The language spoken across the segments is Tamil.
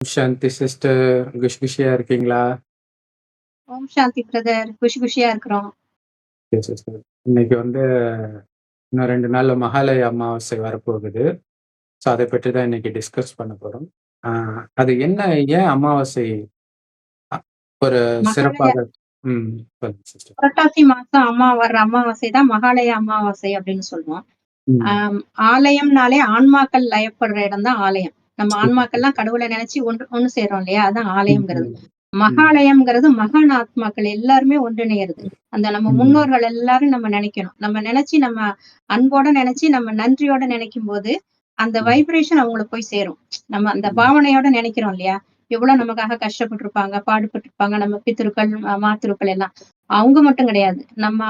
சாந்தி சிஸ்டர். குஷ் குஷியா இருக்கீங்களா? ஓம் சாந்தி பிரதர். குஷி குஷியா இருக்கிறோம். Okay sister. இன்னைக்கு வந்து இன்னும் 2 நாள்ல மகாலய அமாவாசை வரப்போகுது. ஸோ அத பற்றி தான் இன்னைக்கு டிஸ்கஸ் பண்ண போறோம். ஆ அது என்ன ஏன் அமாவாசை அ ஒரு மகாலய சிறப்பாக ம். சொல்லுங்க சிஸ்டர். புரட்டாசி மாசம் அம்மா வர்ற அமாவாசை தான் மகாலய அமாவாசை அப்படின்னு சொல்லுவோம். ம். ஆம், ஆலயம்னாலே ஆன்மாக்கள் லயப்படுற இடம் தான் ஆலயம். நம்ம ஆன்மாக்கள்லாம் கடவுளை நினைச்சு ஒன்று ஒண்ணு சேர்றோம் இல்லையா? அதான் ஆலயம்ங்கிறது. மகாலயம்ங்கிறது மகான் ஆத்மாக்கள் எல்லாருமே ஒன்றிணையறது. அந்த நம்ம. முன்னோர்கள் எல்லாரும் நம்ம நினைக்கணும். நம்ம நினைச்சு நம்ம அன்போட நினைச்சு நம்ம நன்றியோட நினைக்கும்போது, அந்த ம். வைப்ரேஷன் அவங்களுக்கு போய் சேரும். நம்ம அந்த. பாவனையோட நினைக்கிறோம் இல்லையா? எவ்வளவு நமக்காக கஷ்டப்பட்டுருப்பாங்க, பாடுபட்டுருப்பாங்க, நம்ம பித்ருக்கள், அ மாத்ருக்கள் எல்லாம். அவங்க மட்டும் கிடையாது. நம்ம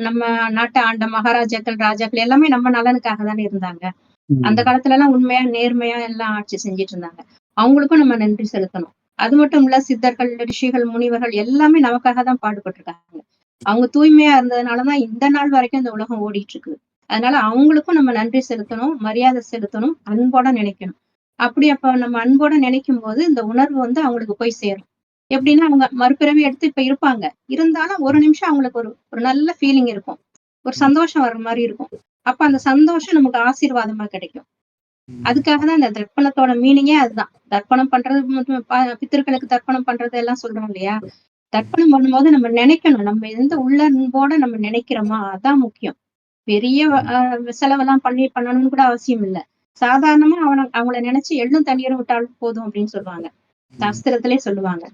நம்ம நாட்ட ஆண்ட மகாராஜாக்கள், ராஜாக்கள் எல்லாமே நம்ம நலனுக்காக தானே இருந்தாங்க. அந்த காலத்துல எல்லாம் உண்மையா, நேர்மையா எல்லாம் ஆட்சி செஞ்சுட்டு இருந்தாங்க. அவங்களுக்கும் நம்ம நன்றி செலுத்தணும். அது மட்டும் இல்ல சித்தர்கள், ரிஷிகள், முனிவர்கள் எல்லாமே நமக்காக தான் பாடுபட்டுருக்காங்க. அவங்க தூய்மையா இருந்ததுனாலதான் இந்த நாள் வரைக்கும் இந்த உலகம் ஓடிட்டு இருக்கு அதனால அவங்களுக்கும் நம்ம நன்றி செலுத்தணும், மரியாதை செலுத்தணும், அன்போட நினைக்கணும். அப்படி அப்ப நம்ம அன்போட நினைக்கும் போது இந்த உணர்வு வந்து அவங்களுக்கு போய் சேரும். எப்படின்னா அவங்க மறுபிறவி எடுத்து இப்ப இருப்பாங்க. இருந்தாலும் ஒரு நிமிஷம் அவங்களுக்கு ஒரு ஒரு நல்ல ஃபீலிங் இருக்கும். ஒரு சந்தோஷம் வர்ற மாதிரி இருக்கும். அப்ப அந்த சந்தோஷம் நமக்கு ஆசீர்வாதமா கிடைக்கும். அதுக்காக தான் இந்த தர்ப்பணத்தோட மீனிங்கே அதுதான். தர்ப்பணம் பண்றது மட்டும் ப பித்ருக்களுக்கு தர்ப்பணம் பண்றது எல்லாம் சொல்றோம் இல்லையா? தர்ப்பணம் பண்ணும்போது நம்ம நினைக்கணும். நம்ம எந்த உள்ள அன்போட நம்ம நினைக்கிறோமா? அதான் முக்கியம். பெரிய செலவெல்லாம் பண்ணி பண்ணணும்னு கூட அவசியம் இல்ல. சாதாரணமா அவன அவங்கள நினைச்சு எள்ளும் தண்ணீரும் விட்டாலும் போதும் அப்படின்னு சொல்லுவாங்க. சாஸ்திரத்திலே சொல்லுவாங்க.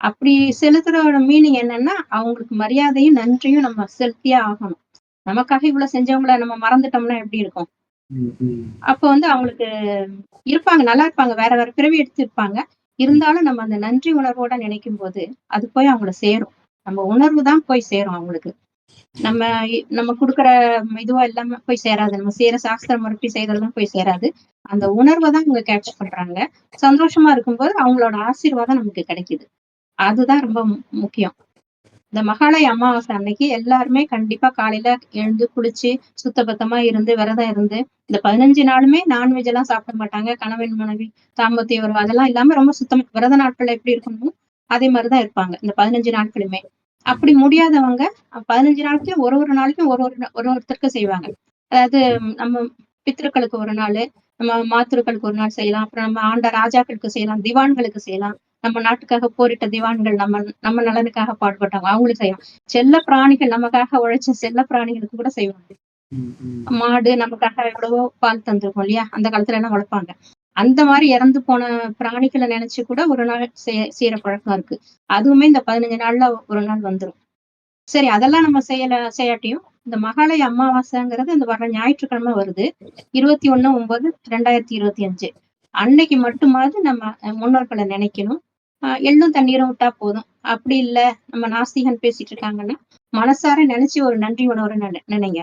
அப்படி செலுத்துறதோட மீனிங் என்னன்னா, அவங்களுக்கு மரியாதையும், நன்றியும் நம்ம செலுத்தியே ஆகணும். நமக்காக இவ்வளவு செஞ்சவங்கள நம்ம மறந்துட்டோம்னா எப்படி இருக்கும்? அப்ப வந்து அவங்களுக்கு இருப்பாங்க, நல்லா இருப்பாங்க. வேற வேற பிறவி எடுத்து இருப்பாங்க. இருந்தாலும் நம்ம அந்த நன்றி உணர்வோட நினைக்கும்போது, அது போய் அவங்கள சேரும். நம்ம உணர்வு தான் போய் சேரும் அவங்களுக்கு. நம்ம நம்ம குடுக்குற இதுவா எல்லாமே போய் சேராது. நம்ம செய்ற சாஸ்திர முறைப்படி செய்றதெல்லாம் போய் சேராது. அந்த உணர்வ தான் அவங்க கேட்ச் பண்றாங்க. சந்தோஷமா இருக்கும்போது அவங்களோட ஆசீர்வாதம் நமக்கு கிடைக்குது. அதுதான் ரொம்ப முக்கியம். இந்த மகாலய அமாவாசை அன்னைக்கு எல்லாருமே கண்டிப்பா காலையில எழுந்து குளிச்சு, சுத்தபத்தமா இருந்து, விரதம் இருந்து, இந்த 15 நாளுமே நான்வெஜ் எல்லாம் சாப்பிட மாட்டாங்க. கணவன், மனைவி, தாம்பத்திய உறவு அதெல்லாம் இல்லாம ரொம்ப சுத்தம் விரத நாட்கள்ல எப்படி இருக்கணும் அதே மாதிரிதான் இருப்பாங்க. இந்த 15 நாட்களுமே. அப்படி முடியாதவங்க அ 15 நாளைக்கும் ஒரு ஒரு நாளைக்கும் ஒரு ஒரு ஒரு ஒருத்தருக்கு செய்வாங்க. அதாவது நம்ம பித்திருக்களுக்கு ஒரு நாள் நம்ம மாத்திருக்களுக்கு ஒரு நாள் செய்யலாம். அப்புறம் நம்ம ஆண்ட ராஜாக்களுக்கு செய்யலாம். திவான்களுக்கு செய்யலாம். நம்ம நாட்டுக்காக போரிட்ட திவான்கள், நம்ம நம்ம நலனுக்காக பாடுபட்டவங்க அவங்களுக்கு செய்யலாம். செல்ல பிராணிகள் நமக்காக உழைச்ச செல்ல பிராணிகளுக்கு கூட செய்வாங்க. மாடு நமக்காக எவ்வளவோ பால் தந்திருக்கும் இல்லையா? அந்த காலத்துல எல்லாம் வளர்ப்பாங்க. அந்த மாரி இறந்து போன பிராணிகள நினைச்சு கூட ஒரு நாள் செய் செய்ற பழக்கம் இருக்கு. அதுவுமே இந்த 15 நாள்ல ஒரு நாள் வந்துரும். சரி அதெல்லாம் நம்ம செய்யல செய்யாட்டியும், இந்த மகாலய அமாவாசைங்கிறது இந்த வர்ற ஞாயிற்றுக்கிழமை வருது. 21/9/2025 அன்னைக்கு மட்டுமாவது நம்ம முன்னோர்கள நினைக்கணும். எள்ளும் தண்ணீரும் விட்டா போதும். அப்படி இல்ல நம்ம நாஸ்திகன் பேசிட்டு இருக்காங்கன்னா, மனசார நினைச்சு ஒரு நன்றி நெ நினைங்க.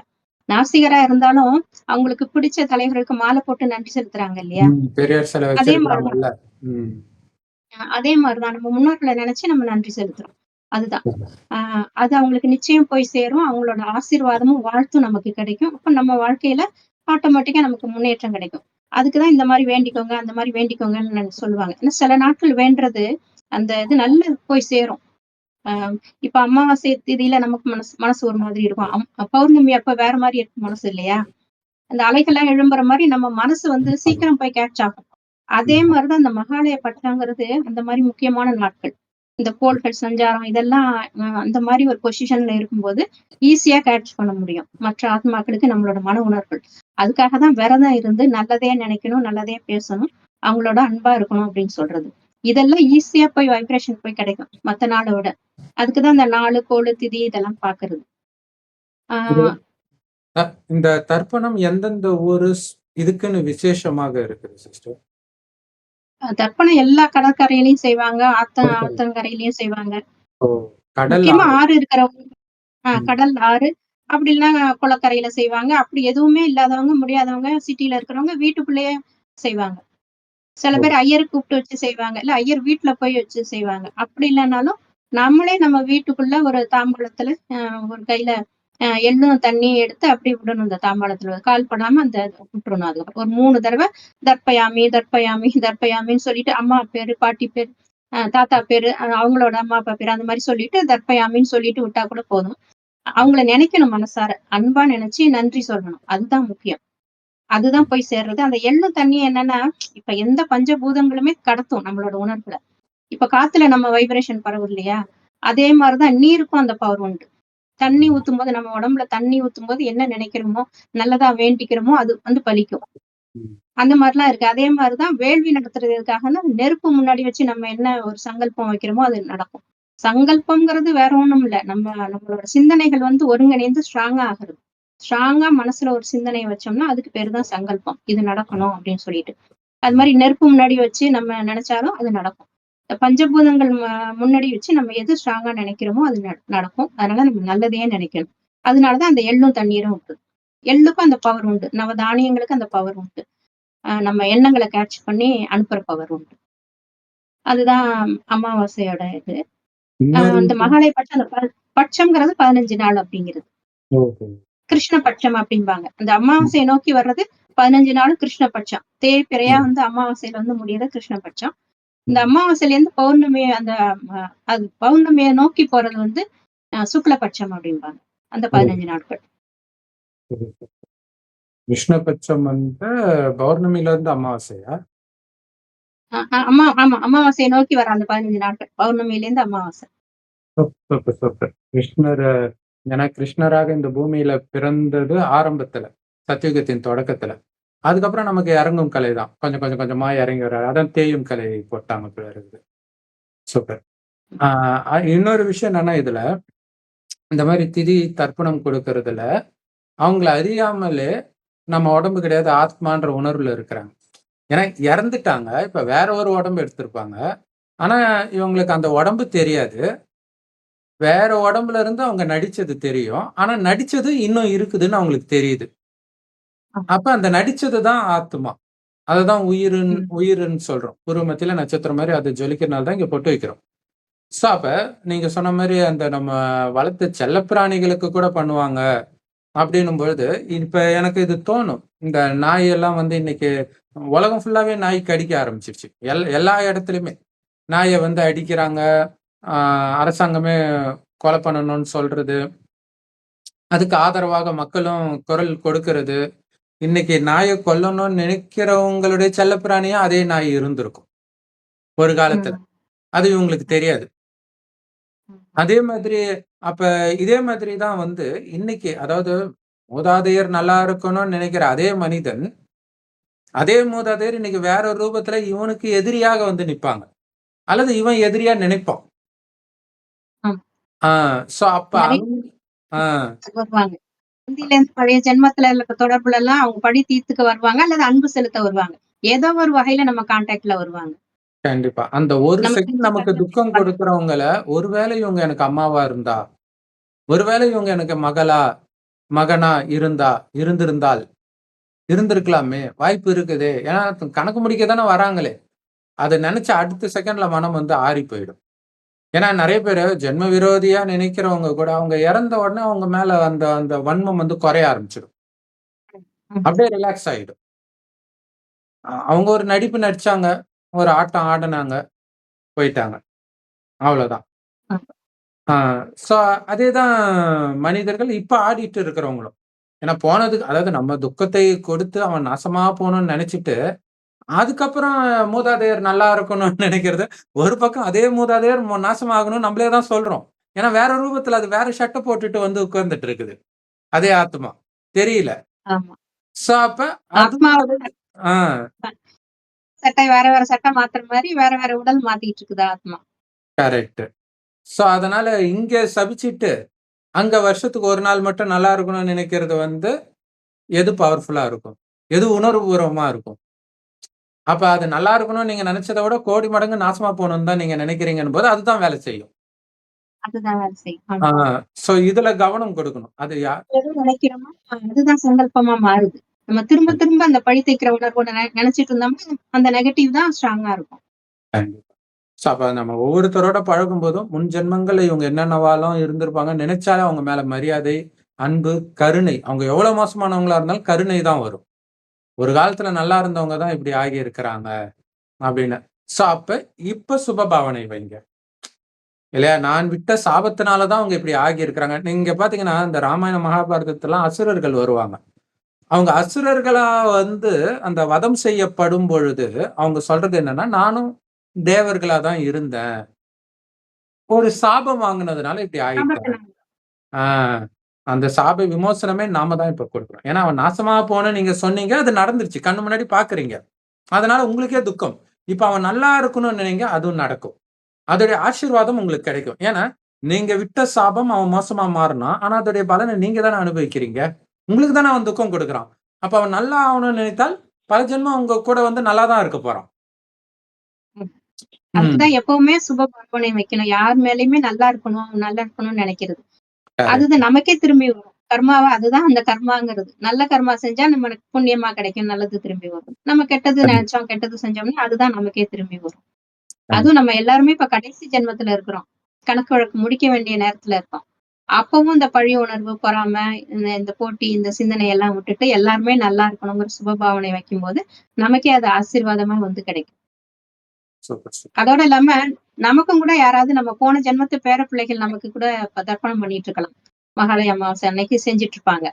நாஸ்திகரா இருந்தாலும் அவங்களுக்கு பிடிச்ச தலைவருக்கு மாலை போட்டு நன்றி செலுத்துறாங்க இல்லையா? அதே மாரி தான். வச்சிருக்கிறாங்கல்ல. ம். அ அதே மாரி தான். நம்ம முன்னோர்கள நினைச்சு நம்ம நன்றி செலுத்துறோம். அதுதான். ஆ அது அவங்களுக்கு நிச்சயம் போய் சேரும். அவங்களோட ஆசீர்வாதமும், வாழ்த்தும் நமக்கு கிடைக்கும். அப்ப நம்ம வாழ்க்கையில ஆட்டோமேட்டிக்கா நமக்கு முன்னேற்றம் கிடைக்கும். அதுக்கு தான் இந்த மாரி வேண்டிக்கோங்க, அந்த மாரி வேண்டிக்கோங்கன்னு சொல்லுவாங்க. ஏன்னா சில நாட்கள் வேண்டுறது, அந்த இது நல்லது போய் சேரும். அ இப்ப அமாவாசை திதியில நமக்கு மனசு மனசு ஒரு மாதிரி இருக்கும். பௌர்ணமி அப்ப வேற மாரி இருக்கும் மனசு இல்லையா? அந்த அலைகள்லாம் எழும்புற மாரி நம்ம மனசு வந்து சீக்கிரம் போய் கேட்ச் ஆகும். அதே ம். மாரி தான் இந்த மகாலய பட்சங்கிறது அந்த மாரி முக்கியமான நாட்கள். இந்த கோள்கள் சஞ்சாரம் இதெல்லாம் அந்த மாரி ஒரு பொசிஷன்ல இருக்கும்போது, ஈஸியா கேட்ச் பண்ண முடியும். மற்ற ஆத்மாக்களுக்கு நம்மளோட மன உணர்வுகள். அதுக்காக தான் விரதம் இருந்து நல்லதே நினைக்கணும், நல்லதே பேசணும், அவங்களோட அன்பா இருக்கணும் அப்படின்னு சொல்றது. இதெல்லாம் ஈஸியா போய் வைப்ரேஷன் போய் கிடைக்கும். மத்த நாள விட. அதுக்கு தான் இந்த நாளு, கோளு, திதி இதெல்லாம் பார்க்கறது. ஆ இது அ இந்த தர்ப்பணம் எந்தெந்த ஊரு ஸ் இதுக்குன்னு விசேஷமாக இருக்குது சிஸ்டர்? தர்ப்பணம் எல்லா கடற்கரையிலயும் செய்வாங்க. ஆத்த கடற்கரை. ஆத்தங்கரையிலயும் செய்வாங்க. முக்கியமா ஆறு. இருக்கிறவங்க ஆ ம். கடல், ஆறு அப்படி இல்லன்னா குளக்கரையில செய்வாங்க. அப்படி எதுவுமே இல்லாதவங்க, முடியாதவங்க, சிட்டில இருக்கிறவங்க வீட்டுக்குள்ளேயே செய்வாங்க. சில! பேர் ஐயர கூப்பிட்டு வச்சு செய்வாங்க. இல்ல ஐயர் வீட்ல போய் வச்சு செய்வாங்க. அப்படி இல்லனாலும், நம்மளே நம்ம வீட்டுக்குள்ள ஒரு தாம்பூலத்துல ஒரு கையில எள்ளும் தண்ணி எடுத்து அப்படி விடணும் இந்த தாம்பாளத்துல. கால் பண்ணாம அந்த விட்டுறணும் அதுக்கப்புறம் ஒரு மூணு தடவை தர்ப்பயாமி தர்ப்பயாமி தர்ப்பயாமின்னு சொல்லிட்டு அம்மா பேரு பாட்டி பேரு அஹ் தாத்தா பேரு அவங்களோட அம்மா அப்பா பேரு அந்த மாதிரி சொல்லிட்டு தர்ப்பயாமின்னு சொல்லிட்டு விட்டா கூட போதும். அவங்கள நினைக்கணும் மனசார. அன்பா நினைச்சு நன்றி சொல்லணும். அதுதான் முக்கியம். அதுதான் போய் சேர்றது. அந்த எள்ளு தண்ணி என்னன்னா இப்ப எந்த பஞ்சபூதங்களுமே கடத்தும் நம்மளோட உணர்வுல. இப்ப காத்துல நம்ம வைப்ரேஷன் பரவும் இல்லையா? அதே மாதிரிதான் நீருக்கும் அந்த பவர் உண்டு. தண்ணி ஊத்தும் போது நம்ம உடம்புல தண்ணி ஊத்தும் போது என்ன நினைக்கிறோமோ நல்லதா வேண்டிக்கிறோமோ அது வந்து பலிக்கும். அந்த மாதிரிலாம் இருக்கு. அதே மாதிரிதான் வேள்வி நடத்துறதுக்காக நெருப்பு முன்னாடி வச்சு நம்ம என்ன ஒரு சங்கல்பம் வைக்கிறோமோ அது நடக்கும். சங்கல்பம்ங்கிறது வேற ஒண்ணும் இல்ல. நம்ம நம்மளோட சிந்தனைகள் வந்து ஒருங்கிணைந்து ஸ்ட்ராங்கா ஆகுறது. ஸ்ட்ராங்கா மனசுல ஒரு சிந்தனையை வச்சோம்னா அதுக்கு பேரு தான் சங்கல்பம். இது நடக்கணும் அப்படின்னு சொல்லிட்டு. அது மாதிரி நெருப்பு முன்னாடி வச்சு நம்ம நினைச்சாலும் அது நடக்கும். பஞ்சபூதங்கள் முன்னாடி வச்சு நம்ம எது ஸ்ட்ராங்கா நினைக்கிறோமோ அது நட- நடக்கும். அதனால நம்ம நல்லதையே நினைக்கணும். அதனாலதான் அந்த எள்ளும் தண்ணீரும் உண்டு. எள்ளுக்கும் அந்த பவர் உண்டு. நவ தானியங்களுக்கு அந்த பவர் உண்டு. நம்ம எண்ணங்களை கேட்ச் பண்ணி அனுப்புற பவர் உண்டு. அதுதான் அமாவாசையோட இது. அந்த மகாலய பட்சம் அந்த பட்சம்ங்கிறது பதினஞ்சு நாள் அப்படிங்கிறது. கிருஷ்ண பட்சம் அப்படிம்பாங்க. அந்த அமாவாசையை நோக்கி வர்றது பதினஞ்சு நாளும் கிருஷ்ண பட்சம். தேய்பிறையா வந்து அமாவாசையில வந்து முடியறது கிருஷ்ண பட்சம். இந்த அமாவாசையில இருந்து பௌர்ணமி அந்த அது பௌர்ணமியை நோக்கி போறது வந்து சுக்லபட்சம் அப்படிம்பாங்க. அந்த பதினஞ்சு நாட்கள். கிருஷ்ணபட்சம் வந்து பௌர்ணமில இருந்து அமாவாசையா அம்மா ஆமா அமாவாசையை நோக்கி வர அந்த பதினஞ்சு நாட்கள். பௌர்ணமியில இருந்து அமாவாசை சூப்பர் சூப்பர் கிருஷ்ணர் ஏன்னா கிருஷ்ணராக இந்த பூமியில பிறந்தது ஆரம்பத்துல சத்தியுகத்தின் தொடக்கத்துல. அதுக்கப்புறம் நமக்கு இறங்கும் கலை தான். கொஞ்சம் கொஞ்சம் கொஞ்சமா இறங்கி வர்றாரு. அதான் தேயும் கலை போட்டாங்க பிறகு சூப்பர். ஆஹ் இன்னொரு விஷயம் என்னன்னா இதுல இந்த மாதிரி திதி தர்ப்பணம் கொடுக்கறதுல அவங்கள அறியாமலே நம்ம உடம்பு கிடையாது ஆத்மான்ற உணர்வுல இருக்கிறாங்க. ஏன்னா இறந்துட்டாங்க இப்ப வேற ஒரு உடம்பு எடுத்திருப்பாங்க. ஆனா இவங்களுக்கு அந்த உடம்பு தெரியாது. வேற உடம்புல இருந்து அவங்க நடிச்சது தெரியும். ஆனா நடிச்சது இன்னும் இருக்குதுன்னு அவங்களுக்கு தெரியுது. அப்ப அந்த நடிச்சது தான் ஆத்மா. அதுதான் உயிருன்னு ம். உயிருன்னு சொல்றோம். பூர்வமத்தில நட்சத்திரம் மாதிரி அது ஜொலிக்கிறனால தான் இங்க பொட்டு வைக்கிறோம். ஸோ அப்ப நீங்க சொன்ன மாதிரி அந்த நம்ம வளர்த்த செல்லப்பிராணிகளுக்கு கூட பண்ணுவாங்க அப்படின்னும் பொழுது இப்ப எனக்கு இது தோணும். இந்த நாய் எல்லாம் வந்து இன்னைக்கு உலகம் ஃபுல்லாவே நாய் கடிக்க ஆரம்பிச்சிருச்சு. எல் எல்லா இடத்துலையுமே. நாயை வந்து அடிக்கிறாங்க. அரசாங்கமே கொலை பண்ணணும்னு சொல்றது. அதுக்கு ஆதரவாக மக்களும் குரல் கொடுக்கிறது. இன்னைக்கு நாயை கொல்லணும்னு நினைக்கிறவங்களுடைய செல்லப்பிராணியா அதே நாய் இருந்திருக்கும். ஒரு காலத்துல. அது இவங்களுக்கு தெரியாது. அதே மாதிரி அப்ப இதே மாதிரி தான் வந்து இன்னைக்கு அதாவது மூதாதையர் நல்லா இருக்கணும்னு நினைக்கிற அதே மனிதன் அதே மூதாதையர் இன்னைக்கு வேற ஒரு ரூபத்துல இவனுக்கு எதிரியாக வந்து நிப்பாங்க. அல்லது இவன் எதிரியா நினைப்பான். ஆஹ் சோ அப்ப ஆஹ் இந்தியில இருந்து பழைய ஜென்மத்துல இருக்க தொடர்புல எல்லாம் அவங்க படி தீர்த்துக்க வருவாங்க அல்லது அன்பு செலுத்த வருவாங்க. ஏதோ ஒரு வகையில நம்ம கான்டாக்ட்ல வருவாங்க. கண்டிப்பா. அந்த ஒரு செகண்ட் நமக்கு துக்கம் கொடுக்கறவங்கள ஒருவேளை இவங்க எனக்கு அம்மாவா இருந்தா ஒருவேளை இவங்க எனக்கு மகளா மகனா இருந்தா இருந்திருந்தால் இருந்திருக்கலாமே வாய்ப்பு இருக்குதே. ஏன்னா கணக்கு முடிக்க தானே வராங்களே. அதை நினைச்ச அடுத்த செகண்ட்ல மனம் வந்து ஆறி போயிடும். ஏன்னா நிறைய பேர் ஜென்ம விரோதியா நினைக்கிறவங்க கூட அவங்க இறந்த உடனே அவங்க மேல அந்த அந்த வன்மம் வந்து குறைய ஆரம்பிச்சிடும். அப்படியே ரிலாக்ஸ் ஆயிடும். அவங்க ஒரு நடிப்பு நடிச்சாங்க. ஒரு ஆட்டம் ஆடினாங்க. போயிட்டாங்க. அவ்வளவுதான். ஸோ அதே தான் மனிதர்கள் இப்ப ஆடிட்டு இருக்கிறவங்களும். ஏன்னா போனதுக்கு அதாவது நம்ம துக்கத்தை கொடுத்து அவன் நாசமா போகணும்னு நினைச்சிட்டு அதுக்கப்புறம் மூதாதையர் நல்லா இருக்கணும்னு நினைக்கிறது. ஒரு பக்கம் அதே மூதாதையர் மொ- நாசமாகணும்னு நம்மளே தான் சொல்றோம். ஏன்னா வேற ரூபத்துல அது வேற ஷட்டை போட்டுட்டு வந்து உட்கார்ந்துட்டு இருக்குது. அதே ஆத்மா. தெரியல. ஆமா. சோ அப்ப சட்டை வேற வேற சட்டை மாத்துற மாதிரி வேற வேற உடல் மாத்திட்டு இருக்குது ஆத்மா. கரெக்ட் சோ அதனால இங்க சபிச்சிட்டு அங்க வருஷத்துக்கு ஒரு நாள் மட்டும் நல்லா இருக்கணும்னு நினைக்கிறது வந்து எது பவர்ஃபுல்லா இருக்கும்? எது உணர்வுபூர்வமா இருக்கும்? அப்ப அது நல்லா இருக்கணும்னு நீங்க நினைச்சதை விட கோடி மடங்கு நாசமா போகணும்னு தான் நீங்க நினைக்கிறீங்கன்னு போது அதுதான் வேலை செய்யும். சோ இதுல கவனம் கொடுக்கணும் அது நினைக்கிறோமோ அதுதான் சங்கல்பமா மாறுது நம்ம திரும்ப திரும்ப அந்த பழி தைக்கிற உணர்வோட நெ- நினைச்சிட்டு இருந்தோம்னா அந்த நெகட்டிவ் தான் ஸ்ட்ராங்கா இருக்கும் ஸோ அப்ப நம்ம ஒவ்வொருத்தரோட பழகும் போதும் முன் ஜென்மங்கள்ல இவங்க என்னென்னவாலும் இருந்திருப்பாங்க நினைச்சாலே அவங்க மேல மரியாதை அன்பு, கருணை. அவங்க எவ்வளவு மோசமானவங்களா இருந்தாலும் கருணை தான் வரும். ஒரு காலத்துல நல்லா இருந்தவங்க தான் இப்படி ஆகி இருக்கிறாங்க அப்படின்னு. சோ அப்ப இப்ப சுபபாவனை வைங்க. இல்லையா? நான் விட்ட சாபத்தினால தான் அவங்க இப்படி ஆகி இருக்கிறாங்க. நீங்க பார்த்தீங்கன்னா, இந்த ராமாயண, மகாபாரதத்தலாம் அசுரர்கள் வருவாங்க. அவங்க அசுரர்களா வந்து அந்த வதம் செய்யப்படும் பொழுது, அவங்க சொல்றது என்னன்னா, நானும் தேவர்களா தான் இருந்தேன். ஒரு சாபம் வாங்குனதுனால இப்படி ஆயிட்டேன். சாபத்தினால. அந்த சாப விமோசனமே நாம தான் இப்ப குடுக்குறோம். ஏன்னா, அவன் நாசமா போனன்னு நீங்க சொன்னீங்க. அது நடந்துருச்சு. கண்ணு முன்னாடி பார்க்குறீங்க. அதனால உங்களுக்கே துக்கம். இப்ப அவன் நல்லா இருக்கணும்னு நினைங்க, அதுவும் நடக்கும். அதோடைய ஆசீர்வாதம் உங்களுக்கு கிடைக்கும். ஏன்னா, நீங்க விட்ட சாபம் அவன் மோசமா மாறுனான். ஆனா, அதோடைய பலன நீங்க தானே அனுபவிக்கிறீங்க. உங்களுக்கு தானே அவன் துக்கம் குடுக்குறான். அப்ப அவன் நல்லா ஆவணும்னு நினைத்தால், பல ஜென்மம் உங்க கூட வந்து நல்லா தான் இருக்க போறான். அதுக்குதான் எப்பவுமே சுப பாவனை வைக்கணும். யார் மேலயுமே நல்லா இருக்கணும், நல்லா இருக்கணும்னு நெனைக்கிறது. அதுதான் நமக்கே திரும்பி வரும். கர்மாவா அதுதான் அந்த கர்மாங்கிறது. நல்ல கர்மா செஞ்சா நம்மளுக்கு புண்ணியமா கிடைக்கும். நல்லது திரும்பி வரும். நம்ம கெட்டது. நெனைச்சோம், கெட்டது செஞ்சோம்னா, அதுதான் நமக்கே திரும்பி வரும். அதுவும் நம்ம எல்லாருமே இப்ப கடைசி ஜென்மத்துல இருக்கிறோம். கணக்கு வழக்கு முடிக்க வேண்டிய நேரத்துல இருக்கோம். அப்பவும் இந்த பழி உணர்வு, பொறாமை, இந்த போட்டி, இந்த சிந்தனை எல்லாம் விட்டுட்டு எல்லாருமே நல்லா இருக்கணுங்கிற சுபபாவனை வைக்கும்போது, நமக்கே அது ஆசீர்வாதமா வந்து கிடைக்கும். அதோட இல்லாம, நமக்கும் கூட யாராவது நம்ம போன ஜென்மத்து பேர பிள்ளைகள் நமக்கு கூட தர்ப்பணம் பண்ணிட்டு இருக்கலாம். மகாலய அமாவாசை அன்னைக்கு செஞ்சுட்டு இருப்பாங்க.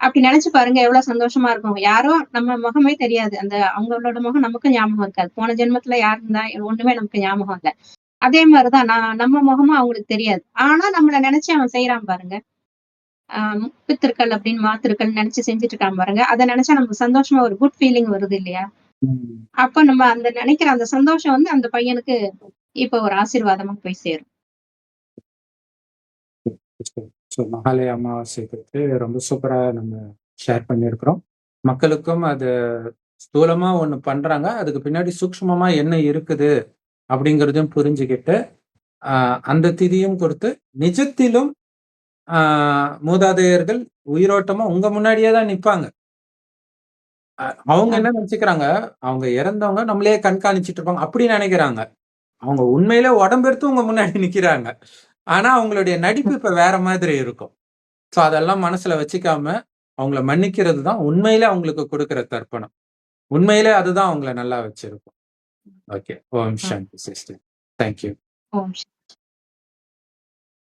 அப்படி நினைச்சு பாருங்க எவ்வளவு சந்தோஷமா இருக்கும். யாரோ நம்ம முகமே தெரியாது. அந்த அவங்களோட முகம் நமக்கும் ஞாபகம் இருக்காது. போன ஜென்மத்துல யார் இருந்தா ஒண்ணுமே நமக்கு ஞாபகம் இல்ல. அதே மாதிரிதான் நான் நம்ம முகமும் அவங்களுக்கு தெரியாது. ஆனா நம்மள நினைச்சு அவன் செய்யறான் பாருங்க. ஆஹ் பித்திருக்கள் அப்படின்னு மாத்திருக்கள் நினைச்சு செஞ்சுட்டு இருக்கான் பாருங்க. அத நினைச்சா நமக்கு சந்தோஷமா ஒரு குட் ஃபீலிங் வருது இல்லையா? அப்ப நம்ம அந்த நினைக்கிற அந்த சந்தோஷம் வந்து அந்த பையனுக்கு இப்ப ஒரு ஆசீர்வாதமா போய் சேரும். ஸோ மகாலய அமாவாசை ரொம்ப சூப்பரா நம்ம ஷேர் பண்ணியிருக்கிறோம். மக்களுக்கும் அது ஸ்தூலமா ஒண்ணு பண்றாங்க. அதுக்கு பின்னாடி சூக்ஷ்மமா என்ன இருக்குது அப்படிங்கிறதையும் புரிஞ்சுகிட்டு, அந்த திதியும் கொடுத்து, நிஜத்திலும் மூதாதையர்கள் உயிரோட்டமா உங்க முன்னாடியே தான் நிப்பாங்க. அ அவங்க. என்ன நெனச்சுக்கிறாங்க, அவங்க இறந்தவங்க நம்மளையே கண்காணிச்சுட்டு இருப்பாங்க. அப்படி நெனைக்கிறாங்க. அவங்க உண்மையிலே உடம்பெடுத்து உங்க முன்னாடி நிக்கிறாங்க. ஆனா, அவங்களுடைய நடிப்பு இப்ப வேற மாதிரி இருக்கும். ஸோ அதெல்லாம் மனசுல வச்சுக்காம, அவங்கள மன்னிக்கிறது தான் உண்மையிலே அவங்களுக்கு குடுக்குற தர்ப்பணம். உண்மையிலே அதுதான் அவங்கள நல்லா வச்சிருக்கும். ஓகே. ஓம் ஆ. சாந்தி sister. Thank you. Om Shanti.